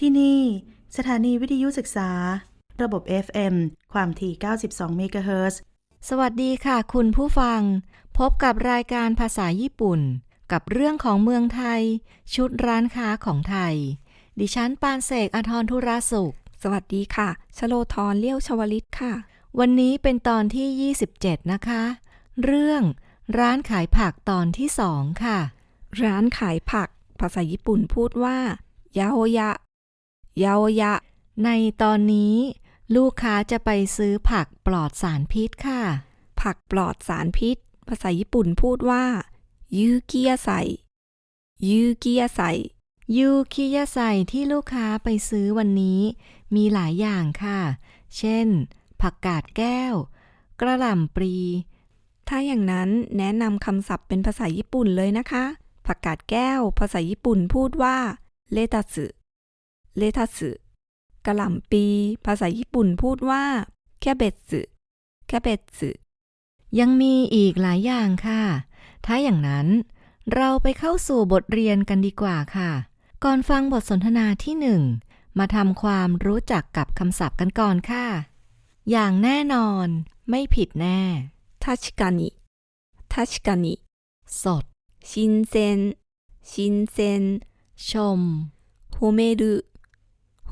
ที่นี่ สถานีวิทยุศึกษา ระบบ FM ความถี่ 92 เมกะเฮิรตซ์สวัสดีค่ะ คุณผู้ฟัง พบกับรายการภาษาญี่ปุ่น กับเรื่องของเมืองไทย ชุดร้านค้าของไทย ดิฉันปานเสกอทรธุราสุข สวัสดีค่ะ ชโลธรเลี้ยวชวลิตค่ะ วันนี้เป็นตอนที่ 27 นะคะ เรื่องร้านขายผักตอนที่สองค่ะ ร้านขายผัก ภาษาญี่ปุ่นพูดว่ายาโอยะ ยาโอยะ ในตอนนี้ลูกค้าจะไปซื้อผักปลอดสารพิษค่ะ ผักปลอดสารพิษ ภาษาญี่ปุ่นพูดว่า ยูกิยาไซยูกิยาไซยูคิยาไซที่ลูกค้าไปซื้อวันนี้ มีหลายอย่างค่ะ เช่น ผักกาดแก้ว กระหล่ำปลีถ้าอย่างนั้นแนะนำคำศัพท์เป็นภาษาญี่ปุ่นเลยนะคะ ผักกาดแก้ว ภาษาญี่ปุ่นพูดว่าเลตัสึ เลทัสกระหล่ำปี ภาษาญี่ปุ่นพูดว่าแคเบสึแคเบสึยังมีอีกหลายอย่างค่ะ ถ้าอย่างนั้นเราไปเข้าสู่บทเรียนกันดีกว่าค่ะ ก่อนฟังบทสนทนาที่หนึ่งมาทำความรู้จักกับคำศัพท์กันก่อนค่ะ อย่างแน่นอน ไม่ผิดแน่ทัชกานิทัชกานิสดชินเซนชินเซนชมโฮเมรุ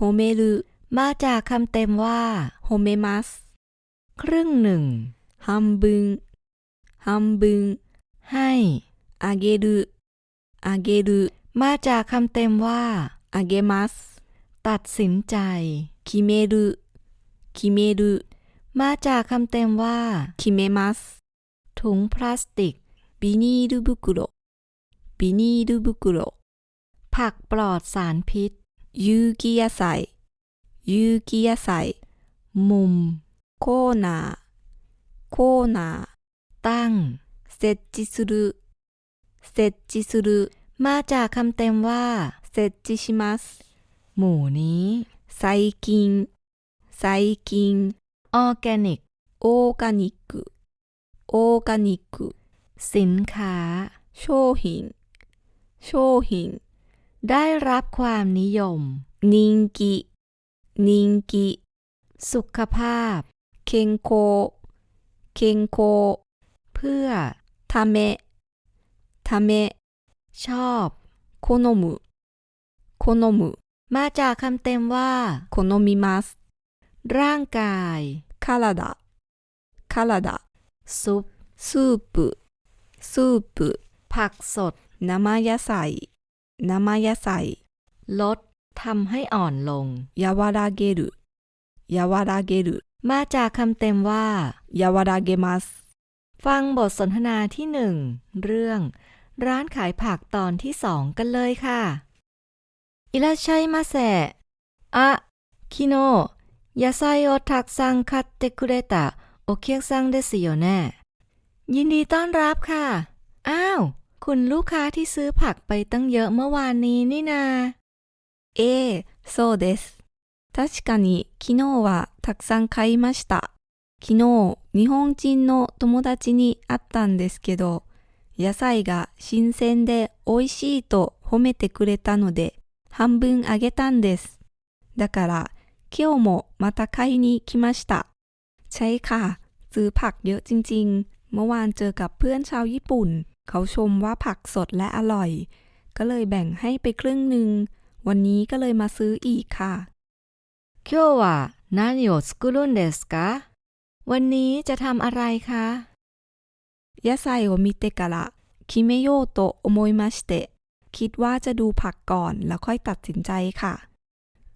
โฮเมลุมาจากคำเต็มว่าโฮเมมัสครึ่งหนึ่งฮัมบึงฮัมบึงให้อาเกรุอาเกรุมาจากคำเต็มว่าอาเกมัสตัดสินใจคิเมรุคิเมรุมาจากคำเต็มว่าคิเมมัสถุงพลาสติกบินีลบุกุโรบินีลบุกุโรผักปลอดสารพิษ 有機野菜有機野菜 มุม コーナーコーナー ตั้ง 設置する設置する มาจากคำเต็มว่า 設置します หมู่นี้ 最近最近 ออร์แกนิก オーガニックオーガニック สินค้า 商品商品 ได้รับความนิยม นิงกิ นิงกิ สุขภาพ เคงโค เคงโค เพื่อทาเมทาเม ชอบโคโนมุโคโนมุ มาจากคำเต็มว่าโคโนมิมัส ร่างกายคาราดะคาราดะซุป ซูป ซูป ผักสด น้ำมายาใส นามายาไซลดทำให้อ่อนลงยาวาราเกรุยาวาราเกรุมาจากคำเต็มว่ายาวาราเกมัสฟังบทสนทนาที่หนึ่งเรื่อง ร้านขายผักตอนที่สองกันเลยค่ะอิราชัยมาแสอะคิโนยาไซโอทักซังคัตยินดีต้อนรับค่ะ อ้าว คุณลูกค้าที่ซื้อผักไปตั้งเยอะเมื่อวานนี้นี่นา ええそうです確かに昨日はたくさん買いました昨日日本人の友達に会ったんですけど野菜が新鮮で美味しいと褒めてくれたので半分あげたんですだから今日もまた買いに来ましたใช่ค่ะ ซื้อผักเยอะจริงๆ เมื่อวานเจอกับเพื่อนชาวญี่ปุ่น เขาชมว่าผักสดและอร่อย ก็เลยแบ่งให้ไปครึ่งหนึ่ง วันนี้ก็เลยมาซื้ออีกค่ะ 今日は何を作るんですかวันนี้จะทำอะไรคะ 野菜を見てから決めようと思いましてคิดว่าจะดูผักก่อนแล้วค่อยตัดสินใจค่ะ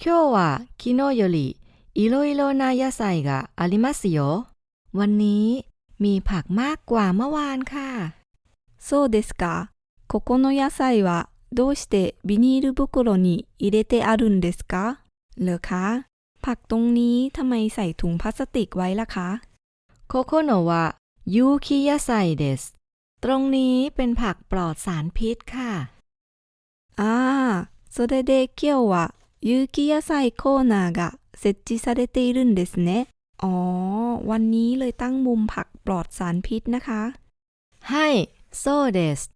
今日は昨日よりいろいろな野菜がありますよ。วันนี้มีผักมากกว่าเมื่อวานค่ะ そうですかここの野菜はどうしてビニール袋に入れてあるんですかเหรอคะ ผักตรงนี้ทำไมใส่ถุงพลาสติกไว้ล่ะคะ โคโคโนะは有機野菜です。ตรงนี้เป็นผักปลอดสารพิษค่ะ ああ、それで今日は有機野菜コーナーが設置されているんですね。อ๋อ วันนี้เลยตั้งมุมผักปลอดสารพิษนะคะ はい、 そうです。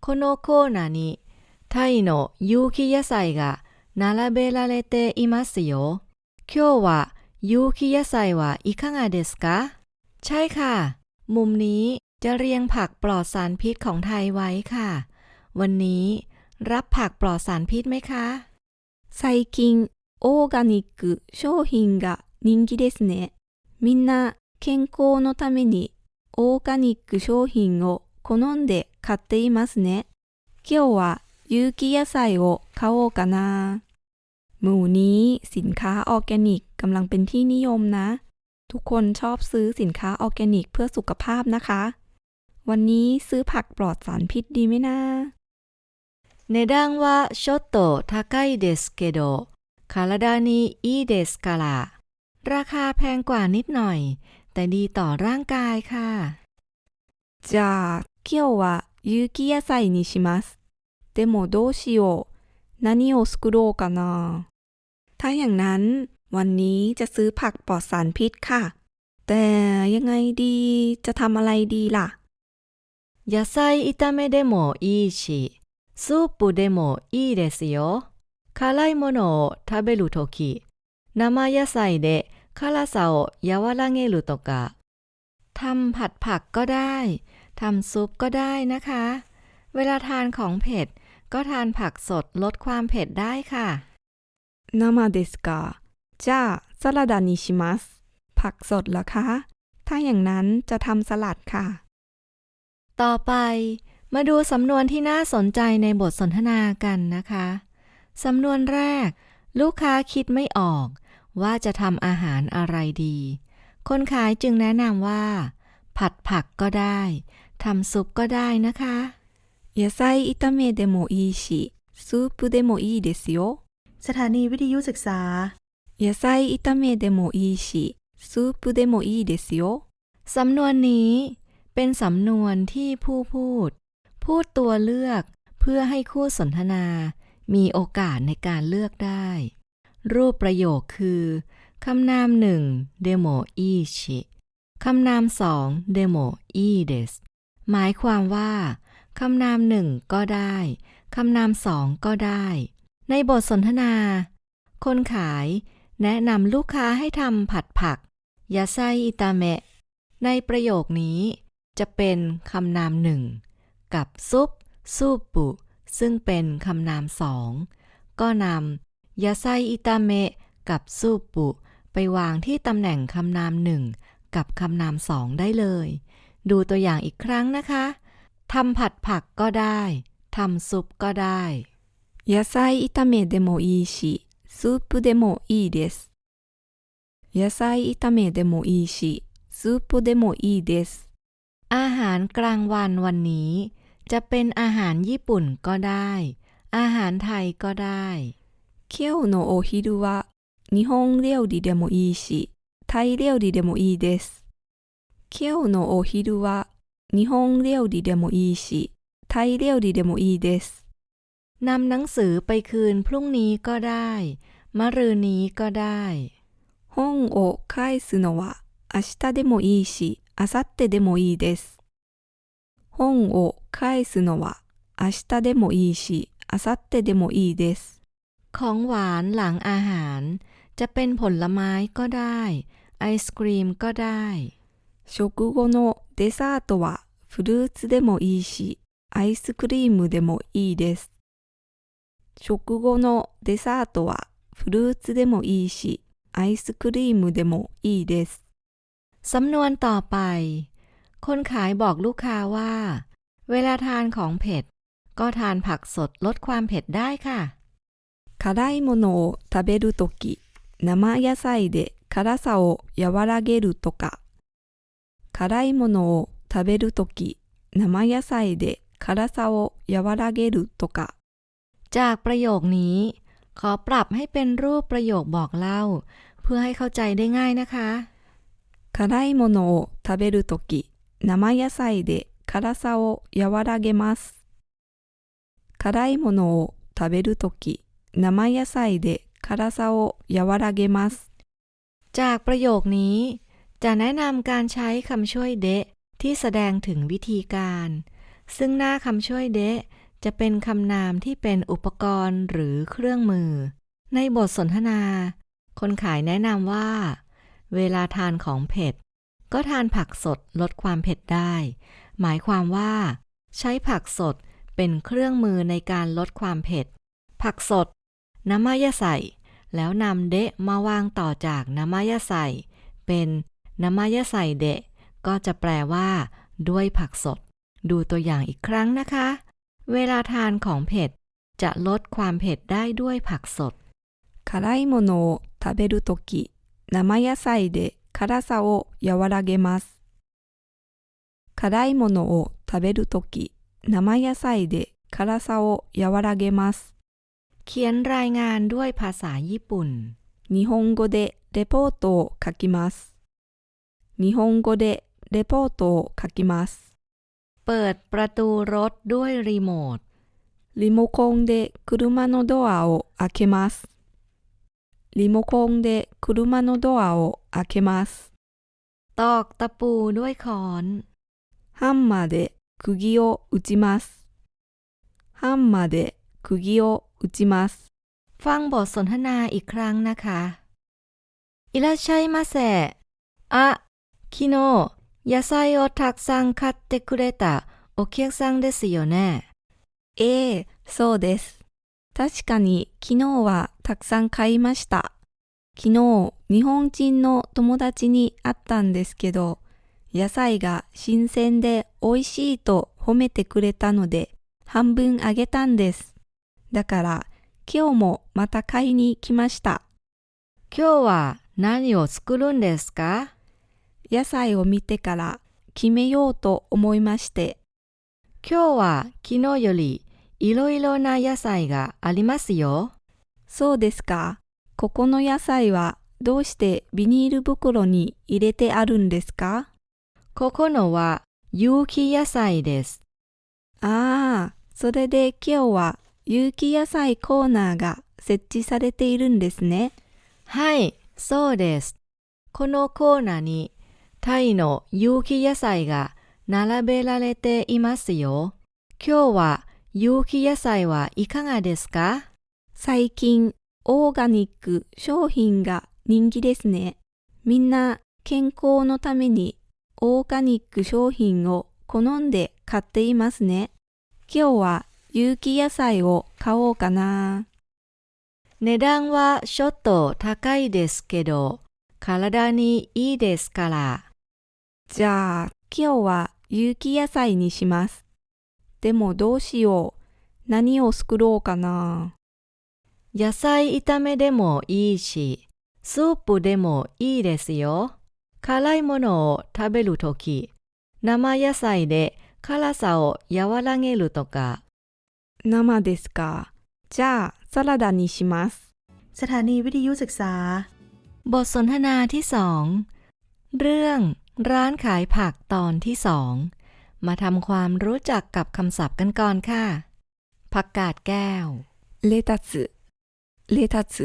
このコーナーにタイの有機野菜が 並べられていますよ。今日は有機野菜はいかがですかใช่ค่ะ มุมนี้จะเรียงผักปลอดสารพิษของไทยไว้ค่ะ วันนี้รับผักปลอดสารพิษไหมคะ 最近、オーガニック商品が人気ですね。みんな健康のためにオーガニック商品を 好んで買っていますね。今日は有機野菜を買おうかな。หมู่นี้สินค้าออร์แกนิกกำลังเป็นที่นิยมนะ ทุกคนชอบซื้อสินค้าออร์แกนิกเพื่อสุขภาพนะคะ วันนี้ซื้อผักปลอดสารพิษดีไหมนะ 値段はちょっと高いですけど、体にいいですから。ราคาแพงกว่านิดหน่อย แต่ดีต่อร่างกายค่ะ じゃあ、 今日は有機野菜にします。でもどうしよう。何を作ろうかな。ถ้าอย่างนั้น วันนี้จะซื้อผักปลอดสารพิษค่ะ แต่ยังไงดี จะทำอะไรดีล่ะ 野菜炒めでもいいし、スープでもいいですよ。辛いものを食べるとき、生野菜で辛さを和らげるとか、ทำผัดผักก็ได้ ทำซุปก็ได้นะคะ เวลาทานของเผ็ด ก็ทานผักสดลดความเผ็ดได้ค่ะ 生ですか。じゃあ、サラダにします。ผักสดเหรอคะ ถ้าอย่างนั้นจะทำสลัดค่ะ ต่อไป มาดูสำนวนที่น่าสนใจในบทสนทนากันนะคะ สำนวนแรก ลูกค้าคิดไม่ออก ว่าจะทำอาหารอะไรดี คนขายจึงแนะนำว่า ผัดผักก็ได้ ทำซุปก็ได้นะคะ 野菜炒めでもいいし、スープでもいいですよ。 สถานีวิทยุศึกษา 野菜炒めでもいいし、スープでもいいですよ。 สำนวนนี้เป็นสำนวนที่ผู้พูด พูดตัวเลือก เพื่อให้คู่สนทนา มีโอกาสในการเลือกได้ รูปประโยคคือคำนามหนึ่งเดโมอีชิคำนามสองเดโมอีเดส หมายความว่าคำนามหนึ่งก็ได้คำนามสองก็ได้ ในบทสนทนา คนขายแนะนำลูกค้าให้ทำผัดผักยาไซอิตาเมะ ในประโยคนี้จะเป็นคำนามหนึ่งกับซุปซูปุ ซึ่งเป็นคำนามสองก็นำยาไซอิตาเมะกับซูปุ ไปวางที่ตำแหน่งคำนามหนึ่งกับคำนามสองได้เลย ดูตัวอย่างอีกครั้งนะคะทำผัดผักก็ได้ทำซุปก็ได้ 野菜炒めでもいいし、スープでもいいです。野菜炒めでもいいし、スープでもいいです。 อาหารกลางวันวันนี้ จะเป็นอาหารญี่ปุ่นก็ได้ อาหารไทยก็ได้ 今日のお昼は日本料理でもいいし、タイ料理でもいいです。 今日のお昼は日本料理でもいいし、タイ料理でもいいです。 นำหนังสือไปคืนพรุ่งนี้ก็ได้ มะรืนนี้ก็ได้ 本を返すのは明日でもいいし、明後日でもいいです。本を返すのは明日でもいいし、明後日でもいいです。 ของหวานหลังอาหาร จะเป็นผลไม้ก็ได้ ไอศกรีมก็ได้ 食後のデザートはフルーツでもいいし、アイスクリームでもいいです。食後のデザートはフルーツでもいいし、アイスクリームでもいいです。 สำนวนต่อไป คนขายบอกลูกค้าว่า เวลาทานของเผ็ด ก็ทานผักสดลดความเผ็ดได้ค่ะ 辛いものを食べるとき、生野菜で辛さを和らげるとか。 辛いものを食べるとき、生野菜で辛さを和らげるとか。 จากประโยคนี้ ขอปรับให้เป็นรูปประโยคบอกเล่า เพื่อให้เข้าใจได้ง่ายนะคะ 辛いものを食べるとき、生野菜で辛さを和らげます。辛いものを食べるとき、生野菜で辛さを和らげます。 จากประโยคนี้ จะแนะนำการใช้คำช่วยเดะที่แสดงถึงวิธีการ ซึ่งหน้าคำช่วยเดะจะเป็นคำนามที่เป็นอุปกรณ์หรือเครื่องมือ ในบทสนทนา คนขายแนะนำว่า เวลาทานของเผ็ด ก็ทานผักสดลดความเผ็ดได้ หมายความว่า ใช้ผักสดเป็นเครื่องมือในการลดความเผ็ด ผักสดน้ำมายาใส่ แล้วนำเดะมาวางต่อจากน้ำมายาใส่ เป็น น้ำมายาใส่เดะ ก็จะแปลว่า ด้วยผักสด ดูตัวอย่างอีกครั้งนะคะ เวลาทานของเผ็ด จะลดความเผ็ดได้ด้วยผักสด 辛いものを食べるとき、生野菜で辛さを和らげます。辛いものを食べるとき、生野菜で辛さを和らげます。 เขียนรายงานด้วยภาษาญี่ปุ่น 日本語でレポートを書きます。 日本語でレポートを書きます。 เปิดประตูรถด้วยรีโมท リモコンで車のドアを開けます。リモコンで車のドアを開けます。 ตอกตะปูด้วยค้อน ハンマーで釘を打ちます。ハンマーで釘を打ちます。 ฟังบทสนทนาอีกครั้งนะคะいらっしゃいませあ、 昨日野菜をたくさん買ってくれたお客さんですよね？ええ、そうです。確かに昨日はたくさん買いました。昨日、日本人の友達に会ったんですけど、野菜が新鮮で美味しいと褒めてくれたので、半分あげたんです。だから、今日もまた買いに来ました。今日は何を作るんですか？野菜を見てから決めようと思いまして、今日は昨日よりいろいろな野菜がありますよ。そうですか。ここの野菜はどうしてビニール袋に入れてあるんですか？ここのは有機野菜です。ああ、それで今日は有機野菜コーナーが設置されているんですね。はい、そうです。このコーナーにタイの有機野菜が並べられていますよ。今日は有機野菜はいかがですか？最近、オーガニック商品が人気ですね。みんな健康のためにオーガニック商品を好んで買っていますね。今日は有機野菜を買おうかな。値段はちょっと高いですけど、体にいいですから。じゃあ、今日は有機野菜にします。でもどうしよう。何を作ろうかな。野菜炒めでもいいし、スープでもいいですよ。辛いものを食べるとき、生野菜で辛さを和らげるとか、生ですか。じゃあ、サラダにします。 สถานีวิทยุศึกษา บทสนทนาที่สอง เรื่อง ร้านขายผักตอนที่สองมาทำความรู้จักกับคำศัพท์กันก่อนค่ะ ผักกาดแก้ว เลตัสเลตัส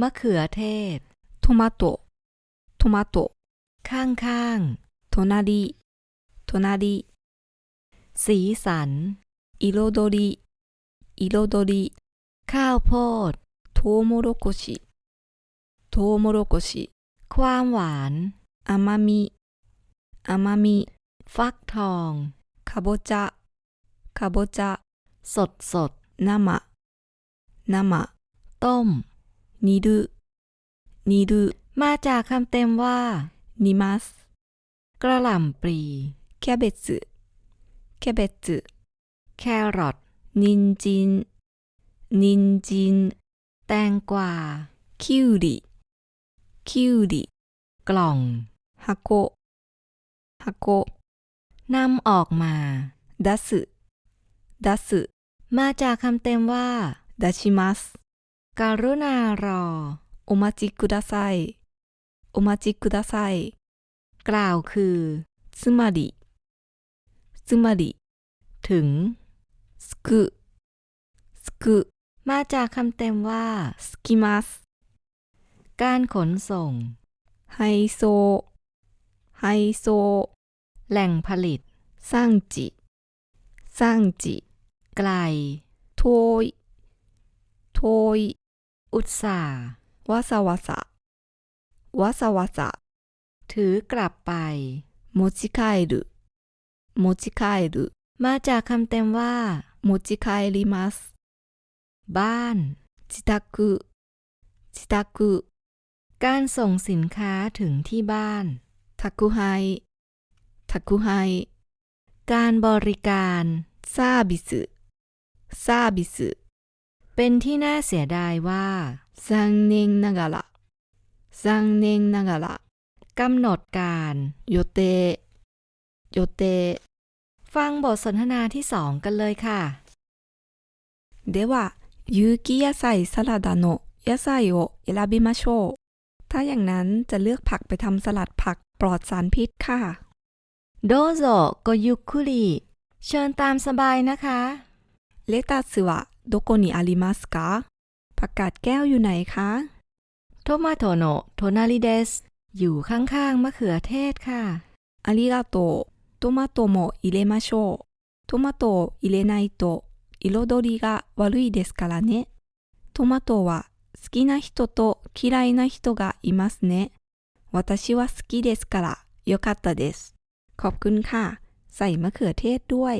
มะเขือเทศโทมาโตโทมาโต ข้างข้างโทนาดีโทนาดี สีสัน อิโรโดริ อิโรโดริ ข้าวโพด โทโมโรโกชิ โทโมโรโกชิ ความหวาน อามามิ อามามิ ฟักทองคาโบจาคาโบจาสดสดนามะนามะต้มนิรุนิรุมาจากคำเต็มว่านิมัสกระหล่ำปลีแคเบจุแคเบจุแครอทนินจิน นินจิน แตงกวา คิวรีคิวรีกล่องฮาโก ฮะโกนำออกมาดัสดัสมาจากคำเต็มว่าดัชิมัสการุณารอโอมาจิกุดาไซโอมาจิกุดาไซกล่าวคือซึมาดิซึมาดิถึงสกุสกุมาจากคำเต็มว่าสกิมัสการขนส่งไฮโซไฮโซ แหล่งผลิต สร้างจิ สร้างจิ ไกลทวยทวยอุตสาหวสวสะวสวสะถือกลับไปโมจิไครุโมจิไครุมาจากคำเต็มว่าโมจิไคลิมัสบ้านจิตักุจิตักุการส่งสินค้าถึงที่บ้านทักุไฮ 配 การบริการ サービスサービス เป็นที่น่าเสียดายว่า 残念ながら残念ながら กำหนดการ 予定予定 ฟังบทสนทนาที่สองกันเลยค่ะ では有機野菜サラダの野菜を選びましょうถ้าอย่างนั้นจะเลือกผักไปทำสลัดผักปลอดสารพิษค่ะ โดโซโกยุคุริเชิญตามสบายนะคะ เลตัสはどこにありますかผักกาดแก้วอยู่ไหนคะ โทมาโตโนโทนาริเดสอยู่ข้างๆมะเขือเทศค่ะ ありがとう。トマトも入れましょう。トマトを入れないと彩りが悪いですからね。トマトは好きな人と嫌いな人がいますね。私は好きですからよかったです。 ขอบคุณค่ะ ใส่มะเขือเทศด้วย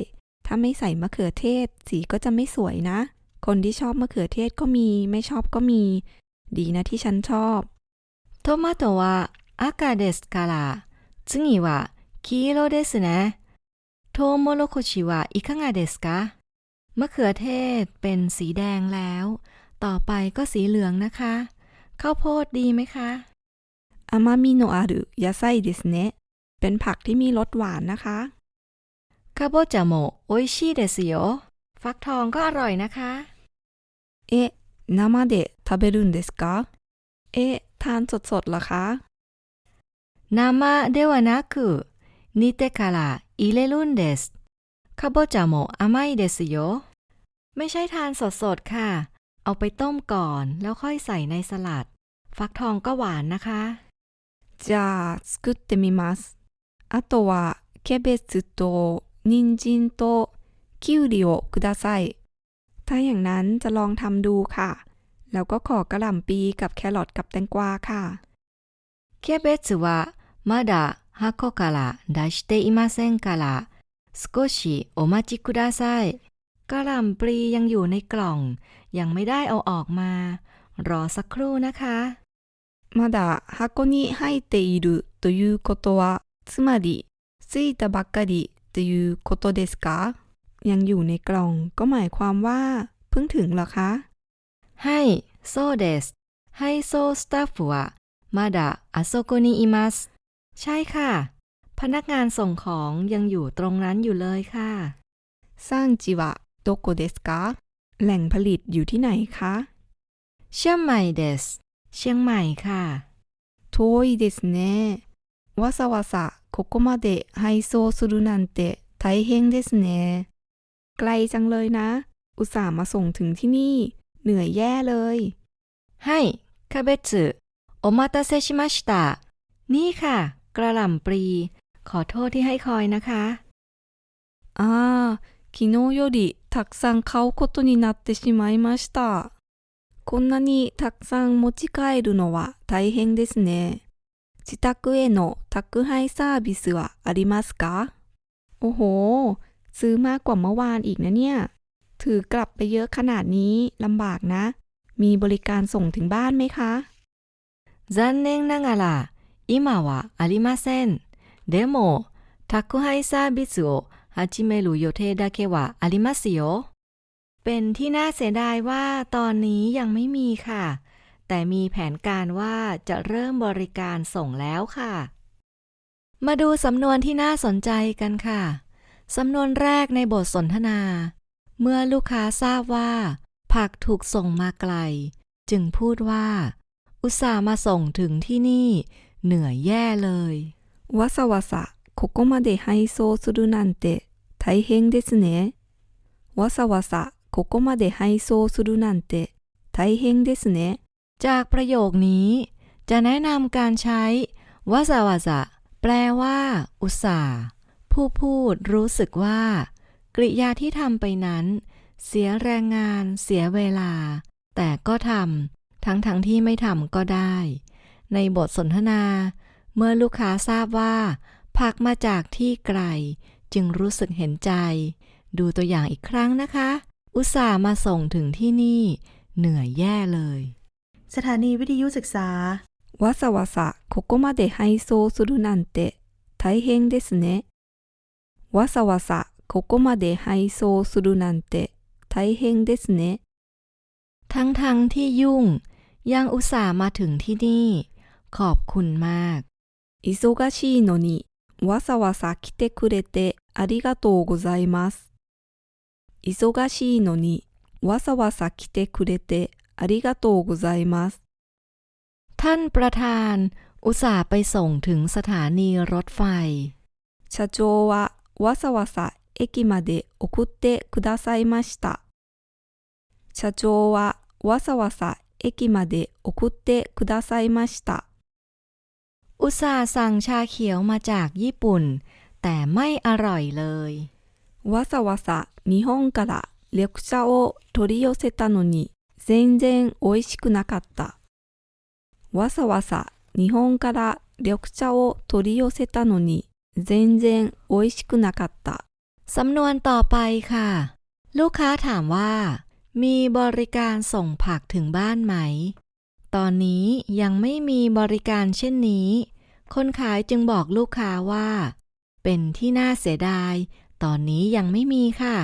ถ้าไม่ใส่มะเขือเทศ สีก็จะไม่สวยนะ คนที่ชอบมะเขือเทศก็มี ไม่ชอบก็มี ดีนะที่ฉันชอบ โทมาโตะ赤ですから次は黄色ですねトウモロコシはいかがですかมะเขือเทศเป็นสีแดงแล้ว ต่อไปก็สีเหลืองนะคะ ข้าวโพดดีไหมคะ 甘みのある野菜ですね。เ ป็นผักที่มีรสหวานนะคะ คาโบจาโมะโออิชิเดสโยฟักทองก็อร่อยนะคะ เอ๊ะ生で食べるんですかเอ๊ะ ทานสดๆเหรอคะ 生ではなく煮てから入れるんですかぼちゃも甘いですよไม่ใช่ทานสดๆค่ะ เอาไปต้มก่อนแล้วค่อยใส่ในสลัด ฟักทองก็หวานนะคะ じゃあ作ってみます あとはキャベツと人参とキュウリをくださいถ้าอย่างนั้นจะลองทำดูค่ะ แล้วก็ขอกระหล่ำปีกับแครอทกับแตงกวาค่ะ キャベツはまだ箱から出していませんから少しお待ちくださいกระหล่ำปลียังอยู่ในกล่อง ยังไม่ได้เอาออกมา รอสักครู่นะคะ まだ箱に入っているということは、 つまり、ついたばっかりということですかยังอยู่ในกล่องก็หมายความว่า เพิ่งถึงเหรอคะ はい、そうです。配送スタッフはまだあそこにいます。ใช่ค่ะ พนักงานส่งของยังอยู่ตรงนั้นอยู่เลยค่ะ 産地はどこですかแหล่งผลิตอยู่ที่ไหนคะ เชียงใหม่เดสเชียงใหม่ค่ะ 遠いですね。わざわざ ここまで配送するなんて大変ですね。ไกลจังเลยนะ อุตส่าห์มาส่งถึงที่นี่ เหนื่อยแย่เลย はい、キャベツお待たせしました นี่ค่ะ กระหล่ำปลี ขอโทษที่ให้คอยนะคะ ああ、昨日よりたくさん買うことになってしまいました。こんなにたくさん持ち帰るのは大変ですね。 自宅への宅配サービスはありますかโอ้โห ซื้อมากกว่าเมื่อวานอีกนะเนี่ย ถือกลับไปเยอะขนาดนี้ลำบากนะ มีบริการส่งถึงบ้านไหมคะ 残念ながら今はありません。でも、宅配サービスを始める予定だけはありますよ。เป็นที่น่าเสียดายว่าตอนนี้ยังไม่มีค่ะ แต่มีแผนการว่าจะเริ่มบริการส่งแล้วค่ะ มาดูสำนวนที่น่าสนใจกันค่ะ สำนวนแรกในบทสนทนา เมื่อลูกค้าทราบว่า ผักถูกส่งมาไกล จึงพูดว่า อุตส่าห์มาส่งถึงที่นี่ เหนื่อยแย่เลย わざわざここまで配送するなんて大変ですね。わざわざここまで配送するなんて大変ですね。 จากประโยคนี้ จะแนะนำการใช้วาซาวาซะแปลว่า อุตส่าห์ผู้พูดรู้สึกว่า กริยาที่ทำไปนั้น เสียแรงงาน เสียเวลา แต่ก็ทำทั้งๆทที่ไม่ทำก็ได้ ในบทสนทนา เมื่อลูกค้าทราบว่า ผักมาจากที่ไกล จึงรู้สึกเห็นใจ ดูตัวอย่างอีกครั้งนะคะ อุตส่าห์มาส่งถึงที่นี่ เหนื่อยแย่เลย สถานีวิทยุศึกษา わざわざここまで配送するなんて大変ですね。わざわざここまで配送するなんて大変ですね。 ทั้งๆทที่ยุ่ง ยังอุตส่าห์มาถึงที่นี่ ขอบคุณมาก 忙しいのにわざわざ来てくれてありがとうございます。忙しいのにわざわざ来てくれて ありがとうございます。 ท่านประธาน อุตส่าห์ไปส่งถึงสถานีรถไฟ 社長はわざわざ駅まで送ってくださいました。社長はわざわざ駅まで送ってくださいました。 อุตส่าห์สั่งชาเขียวมาจากญี่ปุ่น แต่ไม่อร่อยเลย わざわざ日本から緑茶を取り寄せたのに 全然美味しくなかった。わざわざ日本から緑茶を取り寄せたのに全然美味しくなかった。 สำนวนต่อไปค่ะ ลูกค้าถามว่า มีบริการส่งผักถึงบ้านไหม ตอนนี้ยังไม่มีบริการเช่นนี้ คนขายจึงบอกลูกค้าว่า เป็นที่น่าเสียดาย ตอนนี้ยังไม่มีค่ะ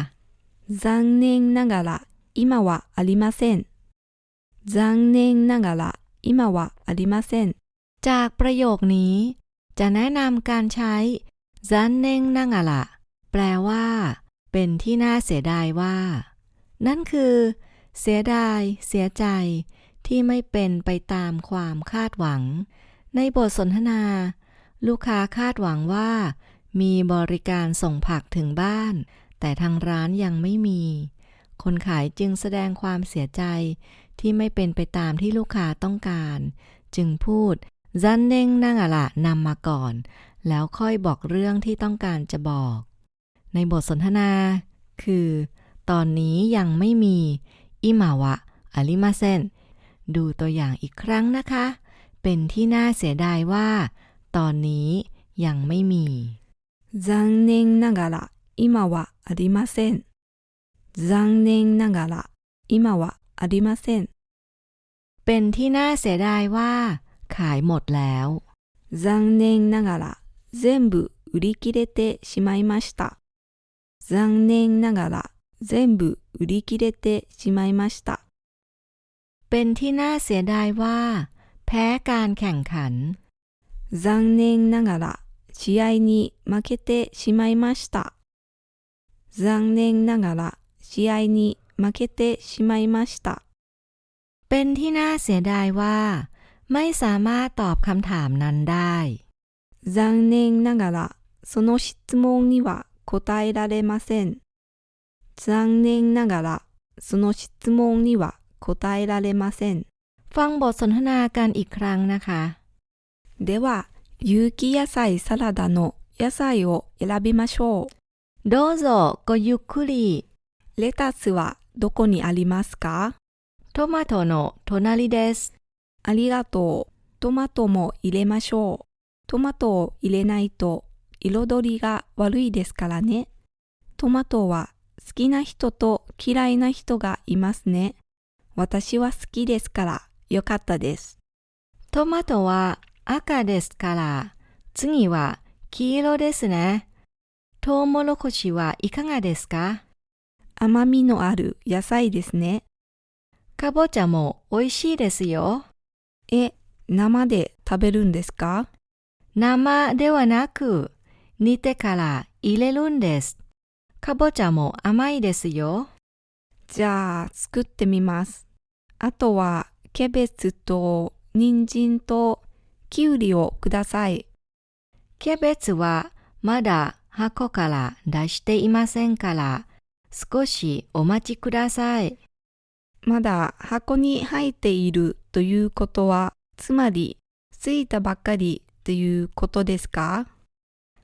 残念ながら今はありません。 残念ながら今はありません。 จากประโยคนี้ จะแนะนำการใช้ซันเน่งนั่งอะละแปลว่า เป็นที่น่าเสียดายว่า นั่นคือ เสียดาย เสียใจ ที่ไม่เป็นไปตามความคาดหวัง ในบทสนทนา ลูกค้าคาดหวังว่า มีบริการส่งผักถึงบ้าน แต่ทางร้านยังไม่มี คนขายจึงแสดงความเสียใจ ที่ไม่เป็นไปตามที่ลูกค้าต้องการ จึงพูด ซันเน่งนั่งอะละนำมาก่อน แล้วค่อยบอกเรื่องที่ต้องการจะบอก ในบทสนทนา คือ ตอนนี้ยังไม่มีอิมาวะอาริมาเซนดูตัวอย่างอีกครั้งนะคะ เป็นที่น่าเสียดายว่า ตอนนี้ยังไม่มี 残念ながら今はありません。残念ながら今は ありません。 เป็นที่น่าเสียดายว่า ขายหมดแล้ว 残念ながら全部売り切れてしまいました。残念ながら全部売り切れてしまいました。 เป็นที่น่าเสียดายว่า แพ้การแข่งขัน 残念ながら試合に負けてしまいました。残念ながら試合に 負けてしまいました。 เป็นที่น่าเสียดายว่า ไม่สามารถตอบคำถามนั้นได้ 残念ながらその質問には答えられません。残念ながらその質問には答えられません。 ฟังบทสนทนากันอีกครั้งนะคะ では、有機野菜サラダの野菜を選びましょう。 โดโซโกยุคุริ レタスは どこにありますか？トマトの隣です。ありがとう。トマトも入れましょう。トマトを入れないと彩りが悪いですからね。トマトは好きな人と嫌いな人がいますね。私は好きですからよかったです。トマトは赤ですから次は黄色ですね。トウモロコシはいかがですか？甘みのある野菜ですね。かぼちゃも美味しいですよえ、生で食べるんですか？生ではなく煮てから入れるんですかぼちゃも甘いですよじゃあ作ってみます。あとはキャベツと人参ときゅうりをください。キャベツはまだ箱から出していませんから少しお待ちください。まだ箱に入っているということは、つまり、着いたばっかりということですか？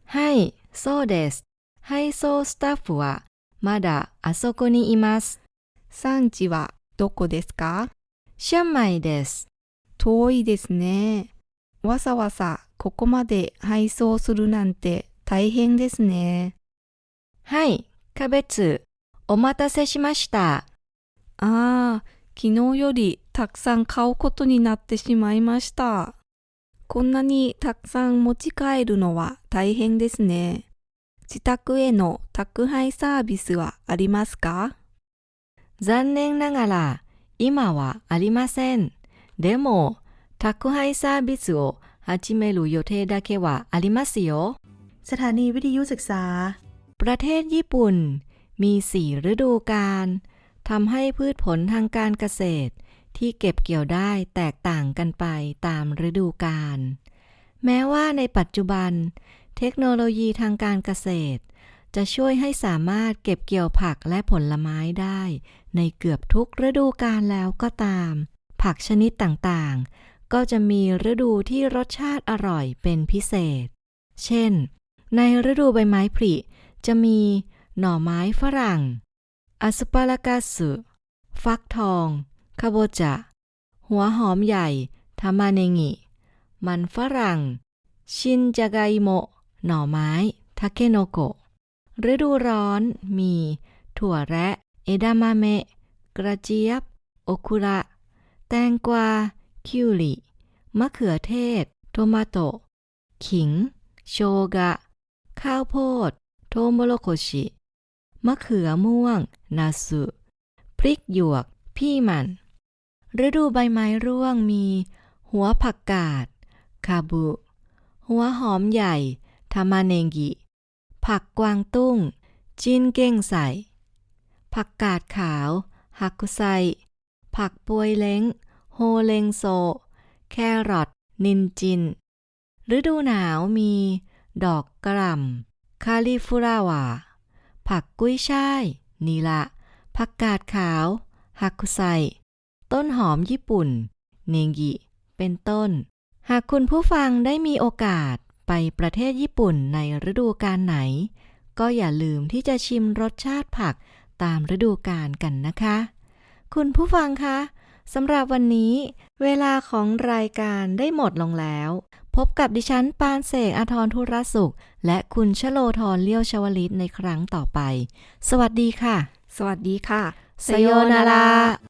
はい、そうです。配送スタッフはまだあそこにいます。産地はどこですか？上海です。遠いですね。わさわさここまで配送するなんて大変ですね。はい、キャベツ、お待たせしました。ああ、昨日よりたくさん買うことになってしまいました。こんなにたくさん持ち帰るのは大変ですね。自宅への宅配サービスはありますか残念ながら、今はありません。でも、宅配サービスを始める予定だけはありますよ。 สถานีวิทยุศึกษา ประเทศญี่ปุ่น มีสี่ฤดูกาลทำให้พืชผลทางการเกษตร ที่เก็บเกี่ยวได้แตกต่างกันไปตามฤดูกาลแม้ว่าในปัจจุบัน เทคโนโลยีทางการเกษตร จะช่วยให้สามารถเก็บเกี่ยวผักและผลไม้ได้ ในเกือบทุกฤดูกาลแล้วก็ตาม ผักชนิดต่างๆ ก็จะมีฤดูที่รสชาติอร่อยเป็นพิเศษ เช่น ในฤดูใบไม้ผลิจะมี หน่อไม้ฝรั่งอสปาลากาสุฟักทองคาโบจะหัวหอมใหญ่ทามาเนงิ มันฝรั่ง ชินจาไกโมะ หน่อไม้ทาเคโนโกะฤดูร้อนมี ถั่วแระเอดามะเมะ กระเจี๊ยบ โอคุระ แตงกวา คิวริมะเขือเทศ โทมาโตะขิง โชกะ ข้าวโพด โทโมโรโคชิ มะเขือม่วง นาสุ พริกหยวก พี่มัน ฤดูใบไม้ร่วงมี หัวผักกาด คาบุ หัวหอมใหญ่ ทามาเนงิผักกวางตุ้ง จินเก้งใส ผักกาดขาว ฮักกุไซ ผักปวยเล้ง โฮเลงโซ แครอท นินจิน ฤดูหนาวมี ดอกกระหล่ำคาลิฟูราวา ผักกุ้ยช่าย นีละ ผักกาดขาว ฮักคุไซ ต้นหอมญี่ปุ่น เนงิ เป็นต้น หากคุณผู้ฟังได้มีโอกาสไปประเทศญี่ปุ่นในฤดูกาลไหน ก็อย่าลืมที่จะชิมรสชาติผักตามฤดูกาลกันนะคะ คุณผู้ฟังคะสำหรับวันนี้ เวลาของรายการได้หมดลงแล้ว พบกับดิฉันปานเสกอาทรธุรสุข และคุณชโลธรเลี้ยวชวลิตในครั้งต่อไป สวัสดีค่ะ สวัสดีค่ะ สโยนารา